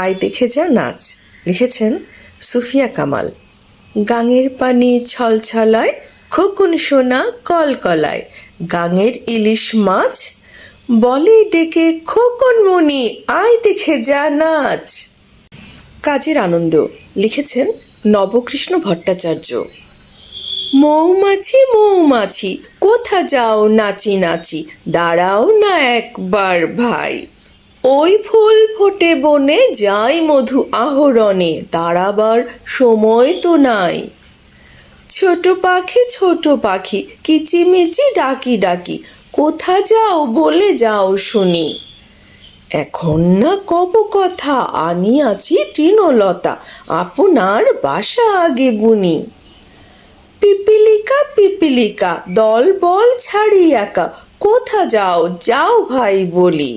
আয় দেখে যা নাচ। লিখেছেন সুফিয়া কামাল। গাঙের পানি ছলছলায়, খোকুন সোনা কলকলায়। গাঙের ইলিশ মাছ, বলে ডেকে খোকন মনি আয় দেখে যা নাচ। কাজের আনন্দ, লিখেছেন নবকৃষ্ণ ভট্টাচার্য। মৌমাছি মৌমাছি, কোথা যাও নাচি নাচি, দাঁড়াও না একবার ভাই। ওই ফুল ফোটে বনে যাই মধু আহরণে দাঁড়াবার সময় তো নাই। ছোট পাখি ছোট পাখি, কিচিমিচি ডাকি ডাকি, কোথা যাও বলে যাও শুনি। এখন না কব কথা, আনিয়াছি তৃণলতা, আপনার বাসা আগে বুনি। পিপিলিকা পিপিলিকা, দল বল ছাড়ি একা, কোথা যাও যাও ভাই বলি।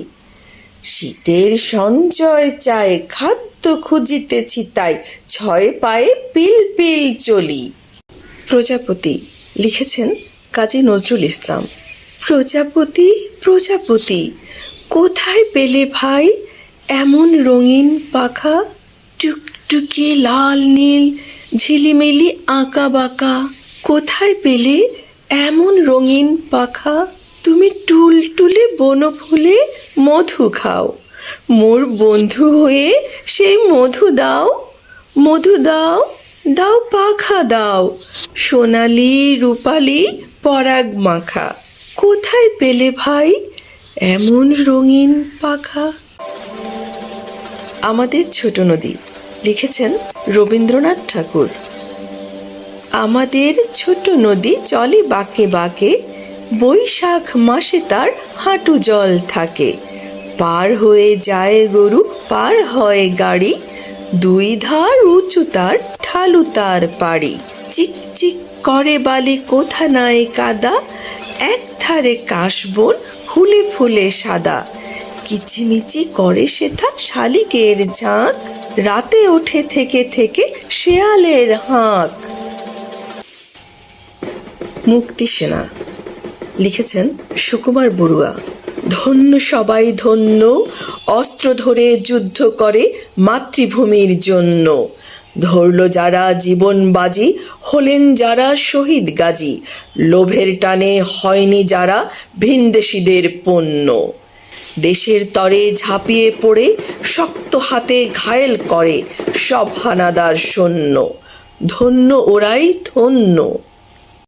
শীতের সঞ্চয় চায়, খাদ্য খুঁজিতেছি তাই, ছয় পায়ে পিল পিল চলি। প্রজাপতি লিখেছেন কাজী নজরুল ইসলাম। প্রজাপতি প্রজাপতি, কোথায় পেলে ভাই? এমন রঙিন পাখা, টুকটুকি লাল নীল, ঝিলিমিলি আঁকা বাঁকা, কোথায় পেলে এমন রঙিন পাখা? তুমি টুল টুলে বনফুলে মধু খাও। মোর বন্ধু হয়ে সেই মধু দাও। মধু দাও দাও পাখা দাও। সোনালি, রূপালি, পরাগ মাখা। কোথায় পেলে ভাই এমন রঙিন পাখা? আমাদের ছোট নদী, লিখেছেন রবীন্দ্রনাথ ঠাকুর। আমাদের ছোট নদী চলে বাঁকে বাঁকে বৈশাখ মাসে তার হাঁটু জল থাকে। পার হয়ে যায় গরু, পার হয় গাড়ি। দুই ধার উঁচু তার ঢালু তার পাড়ি। চিক চিক করে বালি কোথা নাই কাদা। এক ধারে কাশবন ফুলে ফুলে সাদা। কিচিমিচি করে সেথা শালিকের ঝাঁক। রাতে ওঠে থেকে থেকে শেয়ালের হাঁক। মুক্তি সেনা লিখেছেন সুকুমার বড়ুয়া। ধন্য সবাই ধন্য, অস্ত্র ধরে যুদ্ধ করে মাতৃভূমির জন্য। ধরল যারা জীবন বাজি, হলেন যারা শহীদ গাজী। লোভের টানে হয়নি যারা ভিনদেশীদের পণ্য। দেশের তরে ঝাঁপিয়ে পড়ে, শক্ত হাতে ঘায়েল করে সব হানাদার সৈন্য। ধন্য ওরাই ধন্য।